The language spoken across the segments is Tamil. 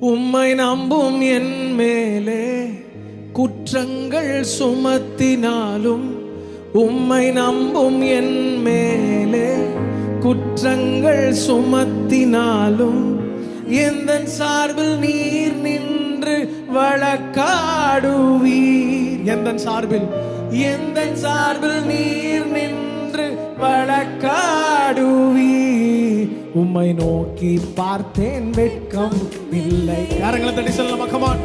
உம்மை நம்பும் என் மேலே குற்றங்கள் சுமத்தினாலும் உம்மை நம்பும் என் மேலே குற்றங்கள் சுமத்தினாலும் எந்த சார்பில் நீர் நின்று வழக்காடுவீர்? எந்த சார்பில்? எந்த சார்பில் நீர் நின்று வழக்காடு உம்மை நோக்கி பார்த்தேன் வெட்கம் இல்லை. யாரங்களை தட்டி சொல்லலாம் கமான்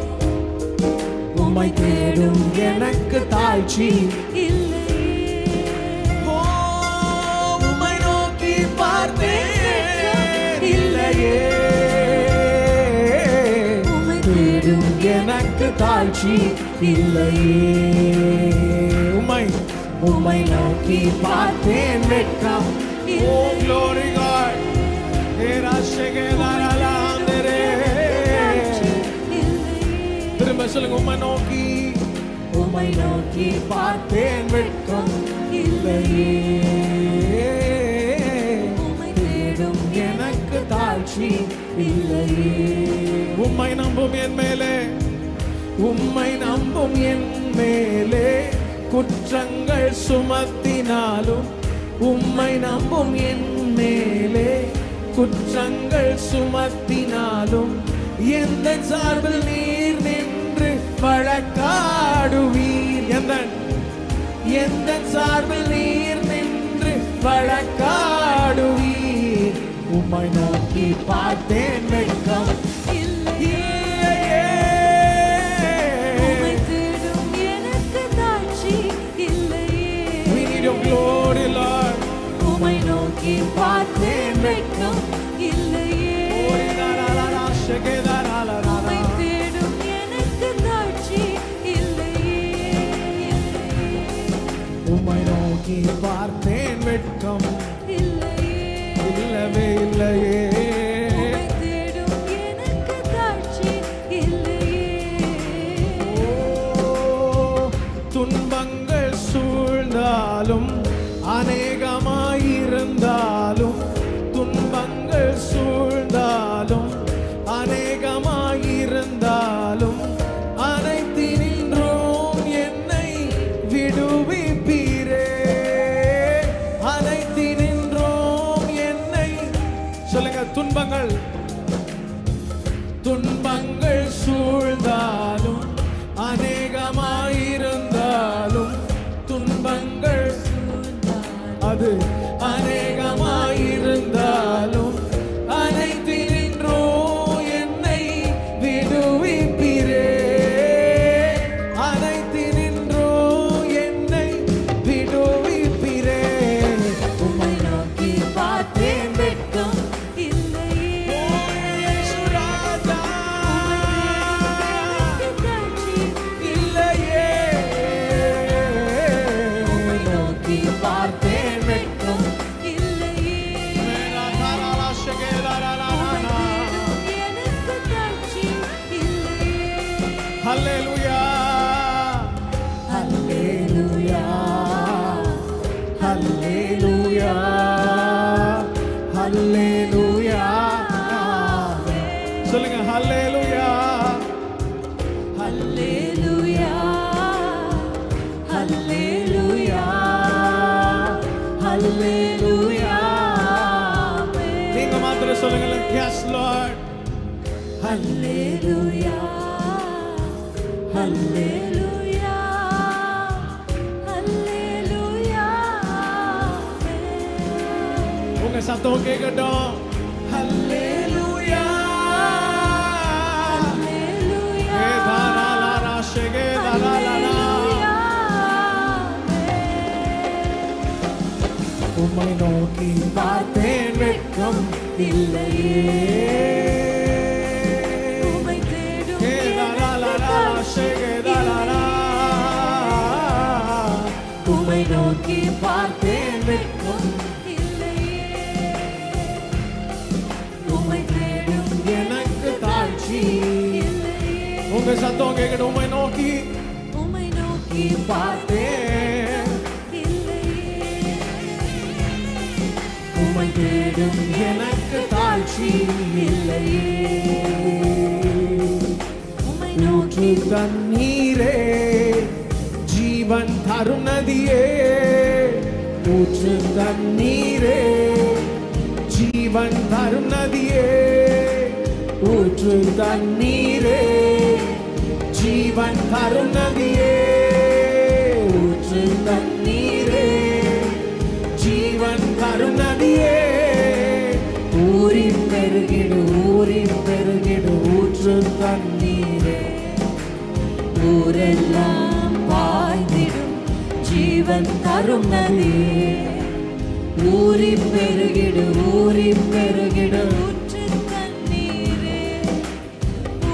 உம்மை தேடும் எனக்கு தாழ்ச்சி ஓ, உம்மை நோக்கி பார்த்தேன் இல்லையே. உம்மை தேடும் எனக்கு தாழ்ச்சி இல்லையே. உம்மை உம்மை நோக்கி பார்த்தேன் வெட்கம். Oh, glory God. திரும்ப சொல்லுங்க உம்மை நோக்கி. உம்மை நோக்கி பார்த்தேன் வெட்கம் இல்லையே. தேடும் எனக்கு தாழ்ச்சி இல்லையே. உம்மை நம்பும் என் மேலே. உம்மை நம்பும் என் மேலே. குற்றங்கள் சுமத்தினாலும் உம்மை நம்பும் என் மேலே. குற்றங்கள் சுமத்தினாலும் எந்த சார்பில் நீர் நின்று வழக்காடுவீர்? எந்த? எந்த சார்பில் நீர் நின்று வழக்காடுவீர்? உம்மை நோக்கி பார்த்தேன் வெட்கம். அது நீங்க மாத்திரம் சொல்லுங்க yes lord Hallelujah. Hallelujah. Hallelujah. உங்க சத்தம் கேட்கட்டும் இல்லையே உம்மை தேடும் ஏ தாராளாரா நோக்கி இல்லையே. நோக்கி தண்ணீரே ஜீவன் தரும் நதியே ஊற்று தண்ணீரே ஜீவன் தரும் நதியே ஊற்று தண்ணீரே ஜீவன் தரும் நதியே ஊற்று தண்ணீரே ஊரெல்லாம் பாய்ந்திடும் ஜீவன் தரும் நதியே ஊறி பெருகிடு ஊறி பெருகிடு ஊற்று தண்ணீரே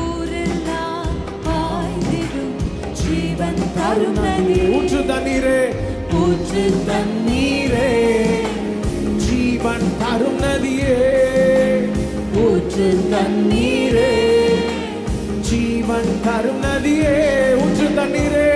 ஊரெல்லாம் பாய்ந்திடும் ஜீவன் தரும் நதியே ஊற்று தண்ணீரே ஊற்று தண்ணீரே ஜீவன் தரும் நதியே ஊற்று தண்ணீரே ஜீவன் தரும் நதியே ஊற்று தண்ணீரே.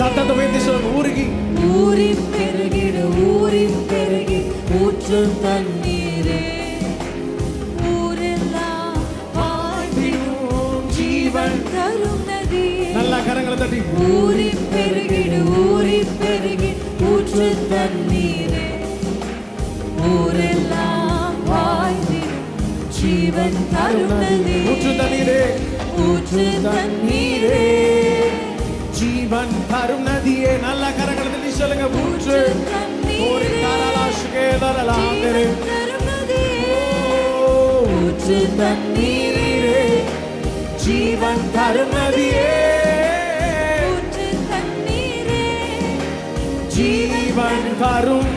சத்தத்தை வைத்து சொல்லுங்க ஊருகி. ஊறி பெருகிடு ஊறி பெருகி ஊற்று தண்ணீரே. ஊரெல்லாம் பாய்ந்திடும் ஜீவன் தரும் நதியே. நல்ல கரங்களை தட்டி. ஊறி ஊற்று தண்ணீரே ஊற்று தண்ணீரே. ஜீவன் தரும் நதியே நல்ல கரங்களை தட்டி சொல்லுங்க ஊற்று ஊற்று தண்ணீரே. ஜீவன் தரும் நதியே ஜீவன் தரும்